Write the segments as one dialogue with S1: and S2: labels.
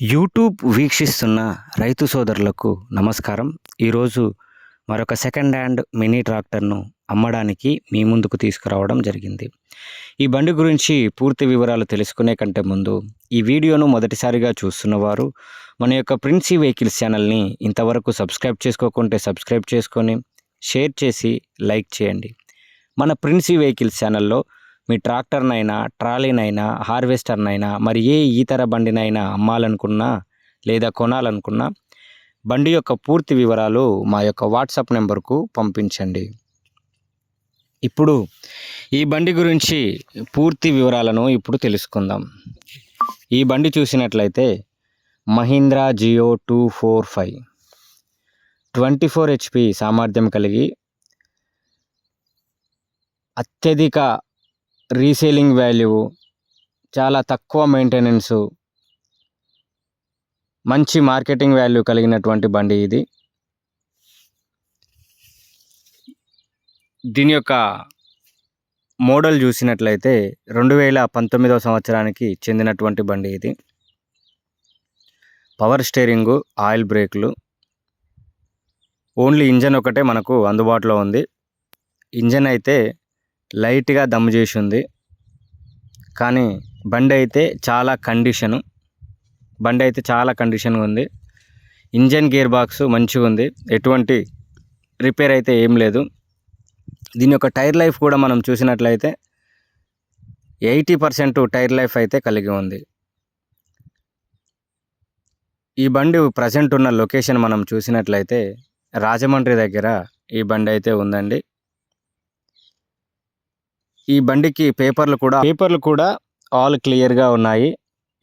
S1: YouTube వీక్షిస్తున్న రైతు సోదరులకు నమస్కారం. ఈరోజు మరొక సెకండ్ హ్యాండ్ మినీ ట్రాక్టర్ను అమ్మడానికి మీ ముందుకు తీసుకురావడం జరిగింది. ఈ బండి గురించి పూర్తి వివరాలు తెలుసుకునే కంటే ముందు ఈ వీడియోను మొదటిసారిగా చూస్తున్నవారు మన యొక్క ప్రిన్సీ వెహికల్స్ ఛానల్ని ఇంతవరకు సబ్స్క్రైబ్ చేసుకోకుంటే సబ్స్క్రైబ్ చేసుకొని షేర్ చేసి లైక్ చేయండి. మన ప్రిన్సీ వెహికల్స్ ఛానల్లో మీ ట్రాక్టర్నైనా ట్రాలీనైనా హార్వెస్టర్నైనా మరి ఏ ఇతర బండినైనా అమ్మాలనుకున్నా లేదా కొనాలనుకున్నా బండి యొక్క పూర్తి వివరాలు మా యొక్క వాట్సాప్ నెంబర్కు పంపించండి. ఇప్పుడు ఈ బండి గురించి పూర్తి వివరాలను ఇప్పుడు తెలుసుకుందాం. ఈ బండి చూసినట్లయితే Mahindra Jivo two four five. Twenty four HP సామర్థ్యం కలిగి అత్యధిక రీసేలింగ్ వాల్యూ చాలా తక్కువ మెయింటెనెన్సు మంచి మార్కెటింగ్ వాల్యూ కలిగినటువంటి బండి ఇది. దీని యొక్క మోడల్ చూసినట్లయితే రెండు వేల పంతొమ్మిదవ సంవత్సరానికి చెందినటువంటి బండి ఇది. పవర్ స్టీరింగు ఆయిల్ బ్రేకులు. ఓన్లీ ఇంజన్ ఒకటే మనకు అందుబాటులో ఉంది. ఇంజన్ అయితే లైట్గా దమ్ము చేసి ఉంది కానీ బండి అయితే చాలా కండిషను. బండి అయితే చాలా కండిషన్గా ఉంది. ఇంజన్ గేర్ బాక్స్ మంచిగా ఉంది. ఎటువంటి రిపేర్ అయితే ఏం లేదు. దీని యొక్క టైర్ లైఫ్ కూడా మనం చూసినట్లయితే ఎయిటీ పర్సెంట్ టైర్ లైఫ్ అయితే కలిగి ఉంది. ఈ బండి ప్రజెంట్ ఉన్న లొకేషన్ మనం చూసినట్లయితే రాజమండ్రి దగ్గర ఈ బండి అయితే ఉందండి. ఈ బండికి పేపర్లు కూడా పేపర్లు కూడా ఆల్ క్లియర్గా ఉన్నాయి.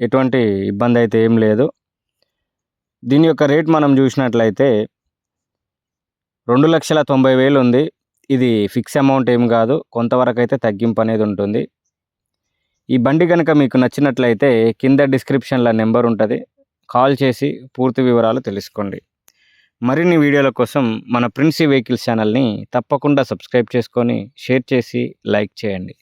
S1: ఎటువంటి ఇబ్బంది అయితే ఏం లేదు. దీని యొక్క రేట్ మనం చూసినట్లయితే రెండు లక్షల తొంభై వేలు ఉంది. ఇది ఫిక్స్ అమౌంట్ ఏం కాదు. కొంతవరకు అయితే తగ్గింపు అనేది ఉంటుంది. ఈ బండి కనుక మీకు నచ్చినట్లయితే కింద డిస్క్రిప్షన్లో నెంబర్ ఉంటుంది. కాల్ చేసి పూర్తి వివరాలు తెలుసుకోండి. మరిన్ని వీడియోల కోసం మన ప్రిన్సీ వెహికల్స్ ఛానల్ని తప్పకుండా సబ్స్క్రైబ్ చేసుకొని షేర్ చేసి లైక్ చేయండి.